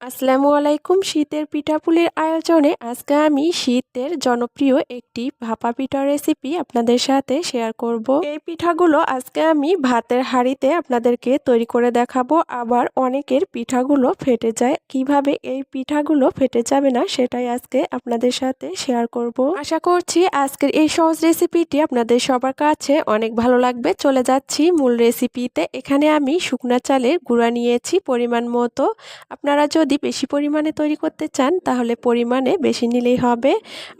আসসালামু আলাইকুম। শীতের পিঠাপুলির আয়োজনে আজকে আমি শীতের জনপ্রিয় একটি ভাপা পিঠা রেসিপি আপনাদের সাথে শেয়ার করব। এই পিঠাগুলো আজকে আমি ভাতের হাঁড়িতে আপনাদেরকে তৈরি করে দেখাবো। আবার অনেকের পিঠাগুলো ফেটে যায়। কীভাবে এই পিঠাগুলো ফেটে যাবে না সেটাই আজকে আপনাদের সাথে শেয়ার করব। আশা করছি আজকের এই সহজ রেসিপিটি আপনাদের সবার কাছে অনেক ভালো লাগবে। চলে যাচ্ছি মূল রেসিপিতে এখানে আমি শুকনা চালের গুঁড়া নিয়েছি পরিমাণ মতো। আপনারা যদি যদি বেশি পরিমাণে তৈরি করতে চান, তাহলে পরিমাণে বেশি নিলেই হবে।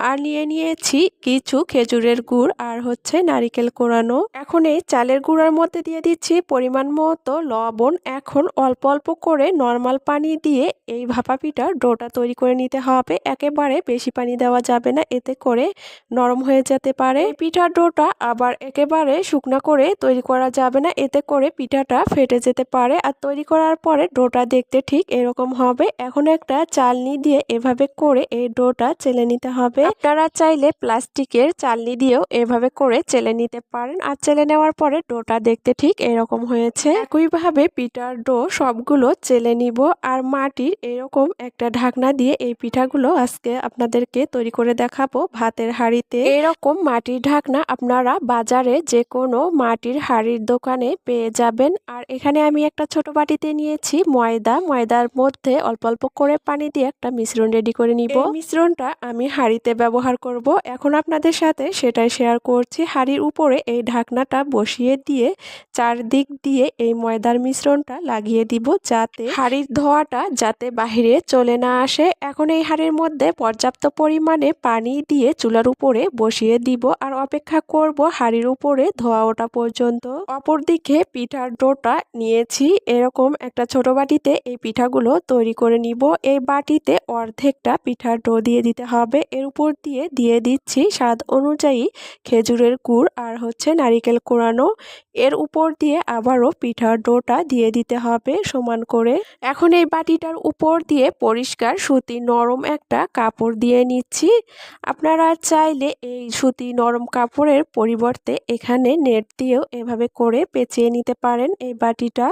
আর নিয়ে নিয়েছি কিছু খেজুরের গুড় আর হচ্ছে নারিকেল কোরানো। এখন এই চালের গুঁড়ার মধ্যে দিয়ে দিচ্ছি পরিমাণ মতো লবণ। এখন অল্প অল্প করে নর্মাল পানি দিয়ে এই ভাপা পিঠার ডোটা তৈরি করে নিতে হবে। একেবারে বেশি পানি দেওয়া যাবে না, এতে করে নরম হয়ে যেতে পারে। পিঠার ডোটা আবার একেবারে শুকনা করে তৈরি করা যাবে না, এতে করে পিঠাটা ফেটে যেতে পারে। আর তৈরি করার পরে ডোটা দেখতে ঠিক এরকম হবে। হবে। এখন একটা চালনি দিয়ে এভাবে করে এই ডোটা চেলে নিতে হবে। আপনারা চাইলে প্লাস্টিকের চালনি দিয়েও এভাবে করে চেলে নিতে পারেন। আর চেলে নেওয়ার পরে ডোটা দেখতে ঠিক এরকম হয়েছে। একইভাবে পিঠার ডো সবগুলো চেলে নিব। আর মাটির এরকম একটা ঢাকনা দিয়ে এই পিঠাগুলো আজকে আপনাদেরকে তৈরি করে দেখাবো ভাতের হাঁড়িতে। এরকম মাটির ঢাকনা আপনারা বাজারে যে কোনো মাটির হাঁড়ির দোকানে পেয়ে যাবেন। আর এখানে আমি একটা ছোট বাটিতে নিয়েছি ময়দা। ময়দার মধ্যে অল্প অল্প করে পানি দিয়ে একটা মিশ্রণ রেডি করে নিব। মিশ্রণটা আমি হাঁড়িতে ব্যবহার করব। এখন আপনাদের সাথে সেটাই শেয়ার করছি। হাঁড়ির উপরে এই ঢাকনাটা বসিয়ে দিয়ে চারদিক দিয়ে এই ময়দার মিশ্রণটা লাগিয়ে দিব যাতে হাঁড়ির ধোয়াটা যাতে বাহিরে চলে না আসে। এখন এই হাঁড়ির মধ্যে পর্যাপ্ত পরিমাণে পানি দিয়ে চুলার উপরে বসিয়ে দিব। আর অপেক্ষা করব হাঁড়ির উপরে ধোয়া ওটা পর্যন্ত। অপরদিকে পিঠার ডোটা নিয়েছি, এরকম একটা ছোট বাটিতে এই পিঠাগুলো তৈরি করে নিব। এই বাটিতে অর্ধেকটা পিঠার ডো দিয়ে দিতে হবে। এর উপর দিয়ে দিয়ে দিচ্ছি স্বাদ অনুযায়ী খেজুরের গুড় আর হচ্ছে নারিকেল কোরানো। এর উপর দিয়ে আবারও পিঠার ডোটা দিয়ে দিতে হবে সমান করে। এখন এই বাটিটার উপর দিয়ে পরিষ্কার সুতি নরম একটা কাপড় দিয়ে নিচ্ছি। আপনারা চাইলে এই সুতি নরম কাপড়ের পরিবর্তে এখানে নেট দিয়েও এভাবে করে পেঁচিয়ে নিতে পারেন এই বাটিটা।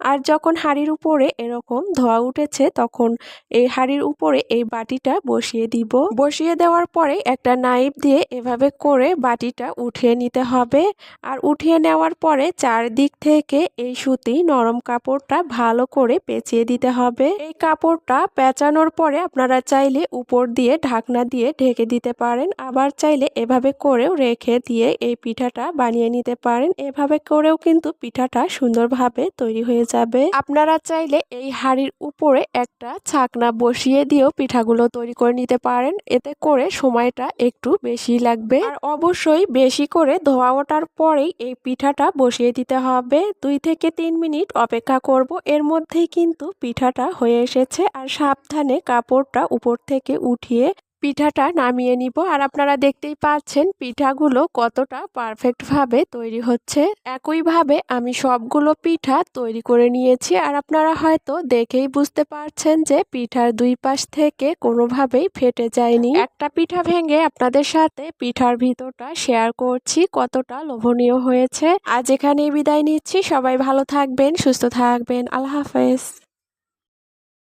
আর যখন হাড়ির উপরে এরকম ধোয়া উঠেছে, তখন এই হাঁড়ির উপরে এই বাটিটা বসিয়ে দিব। বসিয়ে দেওয়ার পরে একটা নাইফ দিয়ে এভাবে করে বাটিটা উঠিয়ে নিতে হবে। আর উঠিয়ে নেওয়ার পরে চারদিক থেকে এই সুতি নরম কাপড়টা ভালো করে পেঁচিয়ে দিতে হবে। এই কাপড়টা পেঁচানোর পরে আপনারা চাইলে উপর দিয়ে ঢাকনা দিয়ে ঢেকে দিতে পারেন। আবার চাইলে এভাবে করেও রেখে দিয়ে এই পিঠাটা বানিয়ে নিতে পারেন। এভাবে করেও কিন্তু পিঠাটা সুন্দরভাবে তৈরি হয়ে যাবে। আপনারা চাইলে এই হাড়ির উপরে একটা ছাকনা বসিয়ে দিয়েও পিঠাগুলো তৈরি করে নিতে পারেন। এতে করে সময়টা একটু বেশি লাগবে। আর অবশ্যই বেশি করে ধোয়া ওঠার পরেই এই পিঠাটা বসিয়ে দিতে হবে। দুই থেকে তিন মিনিট অপেক্ষা করব। এর মধ্যেই কিন্তু পিঠাটা হয়ে এসেছে। আর সাবধানে কাপড়টা উপর থেকে উঠিয়ে পিঠাটা নামিয়ে নিব। আর আপনারা দেখতেই পাচ্ছেন পিঠাগুলো কতটা পারফেক্টভাবে তৈরি হচ্ছে। একইভাবে আমি সবগুলো পিঠা তৈরি করে নিয়েছি। আর আপনারা হয়তো দেখেই বুঝতে পারছেন যে পিঠার দুই পাশ থেকে কোনোভাবেই ফেটে যায়নি। একটা পিঠা ভেঙে আপনাদের সাথে পিঠার ভিতরটা শেয়ার করছি, কতটা লোভনীয় হয়েছে। আজ এখানে বিদায় নিচ্ছি। সবাই ভালো থাকবেন, সুস্থ থাকবেন। আল্লাহ হাফেজ।